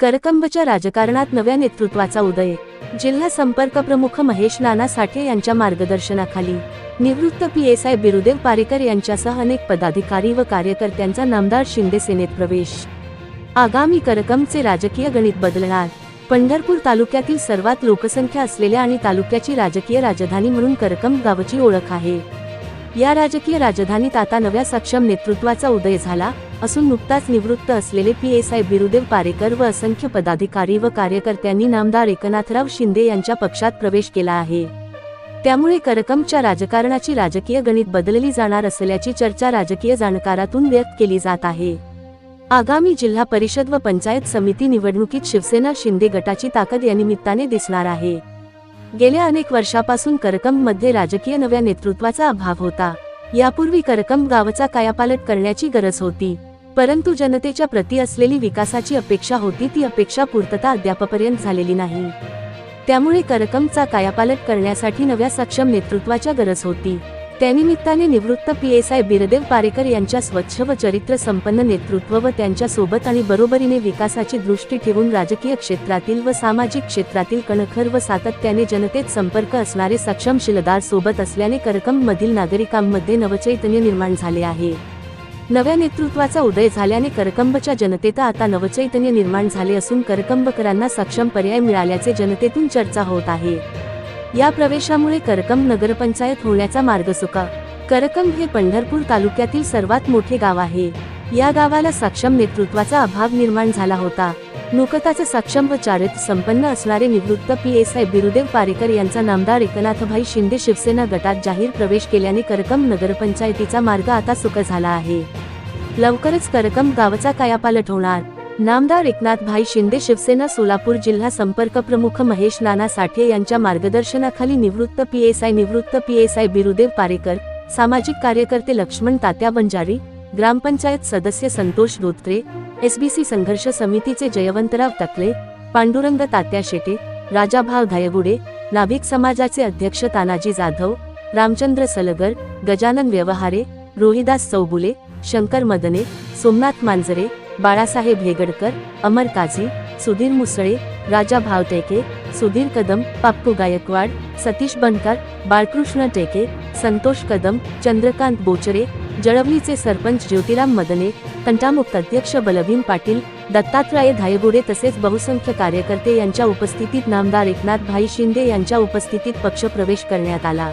करकंबच्या राजकारणात नव्या नेतृत्वाचा उदय. जिल्हा संपर्क प्रमुख महेश नाना साठे यांच्या मार्गदर्शनाखाली निवृत्त P S I Birudev Parekar यांच्यासह अनेक पदाधिकारी व कार्यकर्त्यांचा नामदार शिंदे सेनेत प्रवेश. आगामी करकमचे राजकीय गणित बदलणार. पंढरपूर तालुक्यातील सर्वात लोकसंख्या असलेल्या आणि तालुक्याची राजकीय राजधानी म्हणून करकम गावची ओळख आहे. या राजकीय राजधानीत आता नव्या सक्षम नेतृत्वाचा उदय झाला असून नुकताच निवृत्त असलेले P S I Birudev Parekar व असंख्य पदाधिकारी व कार्यकर्त्यांनी नामदार एकनाथराव शिंदे यांच्या पक्षात प्रवेश केला आहे. त्यामुळे करकमच्या राजकारणाची राजकीय गणित बदलली जाणार असल्याची चर्चा राजकीय जाणकारातून व्यक्त केली जात आहे. आगामी जिल्हा परिषद व पंचायत समिती निवडणुकीत शिवसेना शिंदे गटाची ताकद या निमित्ताने दिसणार आहे. गेल्या अनेक वर्षापासून करकममध्ये राजकीय नव्या नेतृत्वाचा अभाव होता. यापूर्वी करकम गावचा कायापालट करण्याची गरज होती. परंतु जनतेच्या प्रती असलेली विकासाची अपेक्षा होती ती अपेक्षा पूर्तता अद्यापपर्यंत झालेली नाही. त्यामुळे करकमचा कायापालट करण्यासाठी नव्या सक्षम नेतृत्वाच्या गरज होती. त्यानिमित्ताने निवृत्त P S I Birdev Parekar यांच्या स्वच्छ व चरित्र संपन्न नेतृत्व व त्यांच्यासोबत आणि बरोबरीने विकासाची दृष्टी ठेवून राजकीय क्षेत्रातील व सामाजिक क्षेत्रातील कणखर व सातत्याने जनतेत संपर्क असणारे सक्षम शिलदार सोबत असल्याने करकम मधील नागरिकांमध्ये नवचैतन्य निर्माण झाले आहे. नव्या नेतृत्वाचा उदय झाल्याने करकंबच्या जनतेत आता नवचैतन्य निर्माण झाले असून करकंबकरांना सक्षम पर्याय मिळाल्याचे जनतेतून चर्चा होत आहे. या प्रवेशामुळे करकम नगरपंचायत होण्याचा मार्ग सुका. करकम हे पंढरपूर तालुक्यातील सर्वात मोठे गाव आहे. या गावाला सक्षम नेतृत्वाचा अभाव निर्माण झाला होता. नुकताच सक्षम व चारित्र्य संपन्न असणारे निवृत्त P S I Birudev Parekar यांचा नामदार एकनाथभाई शिंदे शिवसेना गटात जाहीर प्रवेश केल्याने करकम नगरपंचायतीचा मार्ग आता सुकर झाला आहे. लवकरच करकम गावचा कायापालट होणार. नामदार एकनाथ भाई शिंदे शिवसेना सोलापूर जिल्हा संपर्क प्रमुख महेश नाना साठे यांच्या मार्गदर्शनाखाली निवृत्त पी एस आय निवृत्त P S I Birudev Parekar सामाजिक कार्यकर्ते लक्ष्मण तात्या बंजारी ग्रामपंचायत सदस्य संतोष धोत्रे एसबीसी संघर्ष समितीचे जयवंतराव तकले पांडुरंग तात्या शेटे राजाभाव धायगुडे नाभिक समाजाचे अध्यक्ष तानाजी जाधव रामचंद्र सलगर गजानन व्यवहारे रोहिदास चौबुले शंकर मदने सोमनाथ मांजरे बाळासाहेब हेगडकर अमर काझी सुधीर मुसळे राजा भावटेके सुधीर कदम पाप्पू गायकवाड सतीश बनकर बाळकृष्ण टेके संतोष कदम चंद्रकांत बोचरे जळवलीचे सरपंच ज्योतिराम मदने कंटामुक्त अध्यक्ष बलभीम पाटील दत्तात्रय धायगुडे तसेच बहुसंख्य कार्यकर्ते यांच्या उपस्थितीत नामदार एकनाथ भाई शिंदे यांच्या उपस्थितीत पक्षप्रवेश करण्यात आला.